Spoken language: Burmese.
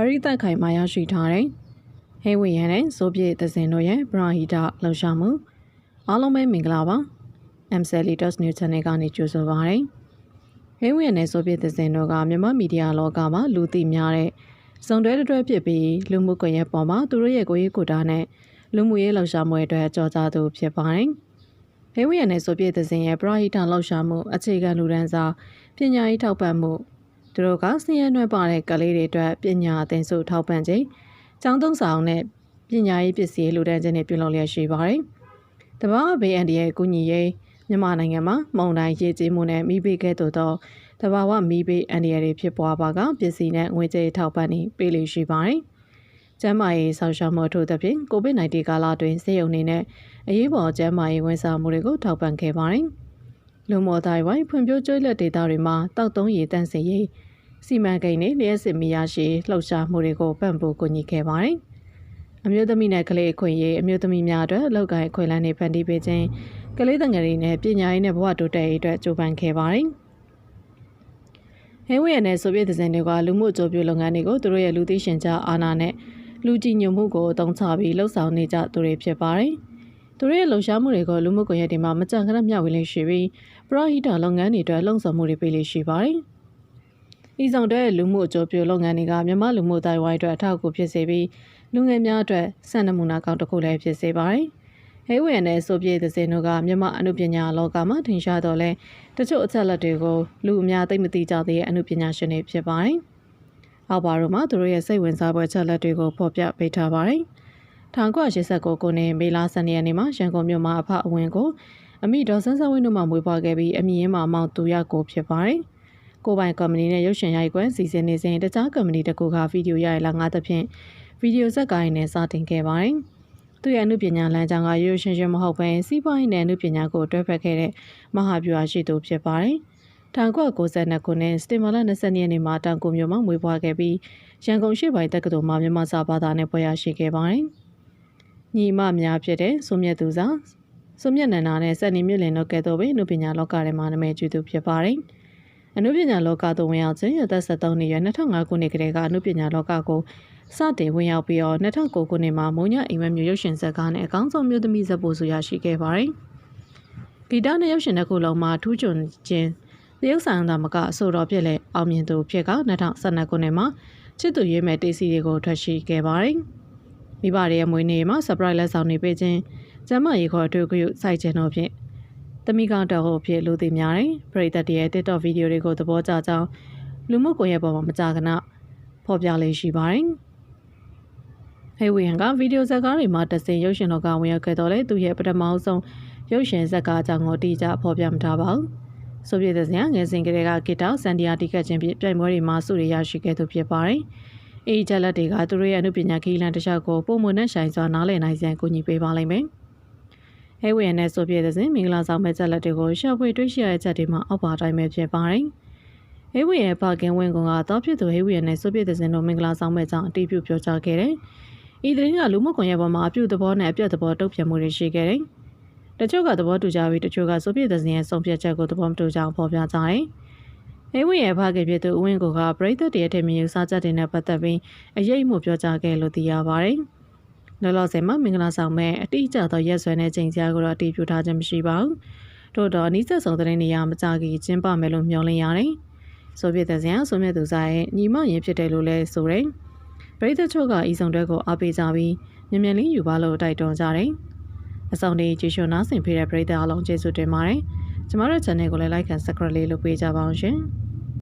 အရိသက်ခိုင်မှရရှိထားတဲ့ဟဲဝေရန်နဲ့ဆိုဗီယက်သဇင်တို့ရဲ့ပရာဟီတာလှုပ်ရှားမှုအားလုံးပဲမင်္ဂလာပါ MCLTS News Channel ကနေကြိုဆိုပါရစေဟဲဝေရန်နဲ့ဆိုဗီယက်သဇင်တို့ကမြန်မာမီဒီယာလောကမှာလူသိများတဲ့စုံတွဲတွဲဖြစ်ပြီးလူမှုကွန်ရက်ပေါ်မှာသူတို့ရဲ့ကိုယ်ရေးကိုယ်တာနဲ့လူမှုရေးလှုပ်ရှားမှုတွေအတွက်ကြော်ကြားသူဖြစ်ပါတယ်ဟဲဝေရန်နဲ့ဆိုဗီယက်သဇင်ရဲ့ပရာဟီတာလှုပ်ရှားမှုအခြေခံလူဒန်းစားပညာရေးထောက်ပံ့မှု သူတို့ကဆင်းရဲနွဲ့ပါတဲ့ကလေးတွေအတွက်ပညာအသင်ဆုထောက်ပံ့ခြင်းကျောင်းသုံးဆောင်နဲ့ပညာရေးပစ္စည်းလူဒန်းခြင်းတွေပြုလုပ်လျက်ရှိပါတယ်။တဘာဘေးအန်ဒီရဲ့ကုညီရေးမြန်မာနိုင်ငံမှာမုန်တိုင်းရေကြီးမှုနဲ့မိဘေးကဲ့သို့သောတဘာဝမိဘေးအန်ဒီရတွေဖြစ်ပွားပါကပစ္စည်းနဲ့ငွေကြေးထောက်ပံ့နေပေးလို့ရှိပါတယ်။ကျန်းမာရေးဆောင်ရှောက်မှုထို့သဖြင့် COVID-19 ကာလတွင်ဆေးရုံနေနဲ့အရေးပေါ်ကျန်းမာရေးဝန်ဆောင်မှုတွေကိုထောက်ပံ့ခဲ့ပါတယ်။ လူမော်တိုင်းဝိုင်းဖွံ့ဖြိုးကျွေးလက်ဒေသတွေမှာတောက်သုံးရည်တန့်စင်ရေးစီမံကိန်းနဲ့လျှက်စစ်မီရရှိလှုပ်ရှားမှုတွေကိုပံ့ပိုးကူညီခဲ့ပါတယ်။အမျိုးသမီးနဲ့ကလေးအခွင့်အရေးအမျိုးသမီးများအတွက်အလောက်ကိုင်းအခွင့်အလမ်းတွေဖန်တီးပေးခြင်းကလေးတငယ်တွေနဲ့ပညာရေးနဲ့ဘဝတိုးတက်ရေးအတွက်ကြိုးပမ်းခဲ့ပါတယ်။ဟဲဝေရနဲ့ဆိုဗီယက်သဇင်တွေကလူမှုအကျိုးပြုလုပ်ငန်းတွေကိုသူတို့ရဲ့လူသိရှင်ကြားအာဏာနဲ့လူကြည်ညိုမှုကိုအသုံးချပြီးလှုပ်ဆောင်နေကြသူတွေဖြစ်ပါတယ်။ သူတို့ရဲ့လှုပ်ရှားမှုတွေကိုလူမှုကွန်ရက်တွေမှာမကြံခဏမျှဝေလေးရှိပြီးပရဟိတလုပ်ငန်းတွေအတွက်လှုံ့ဆော်မှုတွေပေးလေးရှိပါတယ်။ဤဆောင်တဲ့လူမှုအကျိုးပြုလုပ်ငန်းတွေကမြန်မာလူမှုတိုင်းဝိုင်းအတွက်အထောက်အကူဖြစ်စေပြီးလူငယ်များအတွက်စံနမူနာကောင်းတစ်ခုလည်းဖြစ်စေပါတယ်။ဟဲဝယ်နဲ့ဆိုပြည့်သစင်တို့ကမြန်မာအမှုပညာလောကမှာထင်ရှားတော့လဲတချို့အချက်လက်တွေကိုလူအများသိမသိကြသေးတဲ့အမှုပညာရှင်တွေဖြစ်ပါတယ်။အောက်ပါတို့မှာသူတို့ရဲ့စိတ်ဝင်စားဖွယ်ချက်လက်တွေကိုဖော်ပြပေးထားပါတယ်။ 1989ခုနှစ်မေလ12ရက်နေ့မှာရန်ကုန်မြို့မှာအဖအဝင်ကိုအမိဒေါ်ဆန်းဆန်းဝင်းတို့မှမွေးဖွားခဲ့ပြီးအမိရင်းမှာမောင်သူရကိုဖြစ်ပါတယ်။ကိုပိုင်ကုမ္ပဏီနဲ့ရုပ်ရှင်ရိုက်ကွယ်စီစဉ်နေစဉ်တခြားကုမ္ပဏီတစ်ခုကဗီဒီယိုရိုက်လာငါသဖြင့်ဗီဒီယိုဇက်ကိုင်းနဲ့စတင်ခဲ့ပါတယ်။သူရဲ့အမှုပညာလမ်းကြောင်းကရိုးရှင်းရှင်းမဟုတ်ဘဲစီးပွားရေးနဲ့အမှုပညာကိုတွဲဖက်ခဲ့တဲ့မဟာဗျူဟာရှိသူဖြစ်ပါတယ်။1992ခုနှစ်စတင်ဘာလ20ရက်နေ့မှာတောင်ကိုမြို့မှာမွေးဖွားခဲ့ပြီးရန်ကုန်ရှိပိုင်းတက္ကသိုလ်မှာမြန်မာစာဘာသာနဲ့ပွဲရရှိခဲ့ပါတယ်။ ညီမများဖြစ်တဲ့ဆိုမြတ်သူစာဆိုမြတ်နန္ဒာနဲ့စက်နေမြင့်လင်တို့ကဲ့သို့ပဲအမှုပညာလောကထဲမှာနာမည်ကျသူဖြစ်ပါတယ်။အနုပညာလောကသို့ဝင်ရောက်ခြင်းအသက်73နှစ်ရွယ်2005ခုနှစ်ကတည်းကအနုပညာလောကကိုစတင်ဝင်ရောက်ပြီးတော့2009ခုနှစ်မှာမုံညအိမ်မက်မျိုးရုပ်ရှင်ဇာတ်ကားနဲ့အကောင်းဆုံးမျိုးသမီးဇာတ်ပို့ဆိုရရှိခဲ့ပါတယ်။ဂီတနဲ့ရုပ်ရှင်တစ်ခုလုံးမှာထူးချွန်ခြင်းတရုတ်ဆောင်သာမကအဆိုတော်ဖြစ်လက်အောင်မြင်သူဖြစ်က2012ခုနှစ်မှာချစ်သူရွေးမဲ့တေးစီတွေကိုထွက်ရှိခဲ့ပါတယ်။ မိဘတွေရဲ့မွေးနေ့မှာ surprise လက်ဆောင်နေပေးခြင်းကျမရေခေါ်အထူးဂရုစိုက်ခြင်းတို့ဖြင့်တမိကောင်တော်ဟုတ်ဖြစ်လူသိများတယ်ပရိသတ်ရဲ့ TikTok ဗီဒီယိုတွေကိုသဘောကျကြောင်းလူမှုကွန်ရက်ပေါ်မှာမကြာခဏဖော်ပြလေးရှိပါတယ်ဟေဝီယန်ကဗီဒီယိုဇာတ်ကားတွေမှာတစင်ရုပ်ရှင်တော်ကဝင်ရောက်ခဲ့တော့လေသူရဲ့ပထမဆုံးရုပ်ရှင်ဇာတ်ကားကြောင့်ကိုတိကျဖော်ပြမထားပါဘူးဆိုပြတဲ့ဇာတ်ငယ်စဉ်ကလေးကဂီတာစန်ဒီယာတီကတ်ချင်းပြပြိုင်ပွဲတွေမှာစုရရရှိခဲ့သူဖြစ်ပါတယ် အေးဂျက်လက်တွေကသူတို့ရဲ့အမှုပညာခီးလန်တစ်လျှောက်ကိုပုံမွန်နဲ့ဆိုင်စွာနားလည်နိုင်စေကူညီပေးပါလိမ့်မယ်။ဟဲဝေနဲ့ဆိုပြတဲ့စဉ်မင်္ဂလာဆောင်မဲ့ချက်လက်တွေကိုရှာဖွေတွေ့ရှိရတဲ့ချက်တွေမှာအောက်ပါတိုင်းပဲဖြစ်ပါတယ်။ဟဲဝေရဲ့ပါကင်ဝင်းကောင်ကတော့ဖြစ်သူဟဲဝေနဲ့ဆိုပြတဲ့စဉ်တို့မင်္ဂလာဆောင်မဲ့ကြောင့်အတီးပြုပြောကြားခဲ့တယ်။ဤသတင်းကလူမှုကွန်ရက်ပေါ်မှာအပြုသဘောနဲ့အပြတ်သဘောတုံ့ပြန်မှုတွေရှိခဲ့တယ်။တချို့ကသဘောတူကြပြီးတချို့ကဆိုပြတဲ့စဉ်ရဲ့ဆုံးဖြတ်ချက်ကိုသဘောမတူကြအောင်ဖော်ပြကြတယ်။ ဟဲဝေရဲ့ဖခင်ဖြစ်သူဦးဝင်းကိုကပရိသတ်တရတဲ့မြေယူစားချက်တွေနဲ့ပတ်သက်ပြီးအရေးမှုပြောကြားခဲ့လို့သိရပါတယ်။လောလောဆယ်မှာမင်္ဂလာဆောင်မဲ့အတိအကျသောရက်စွဲနဲ့ချိန်ကြားကိုတော့အတည်ပြုထားခြင်းမရှိပါဘူး။ထို့တော့နီးစပ်ဆုံးတဲ့နေရာမကြခင်ကျင်းပမယ်လို့မျှော်လင့်ရတယ်။ဆိုပြတဲ့ဇင်ဆိုမြတ်သူစားရဲ့ညီမရင်ဖြစ်တယ်လို့လဲဆိုတယ်။ပရိသတ်ချုပ်ကဤဆောင်တဲ့ကိုအားပေးကြပြီးမြန်မြန်လေးယူပါလို့တိုက်တွန်းကြတယ်။အဆောင်လေးကြည့်ရှုနားဆင်ဖေးတဲ့ပရိသတ်အားလုံးကျေးဇူးတင်ပါတယ်။ ကျမတို့ channel ကိုလည်း like and subscribe လေးလုပ်ပေးကြပါအောင်ရှင်။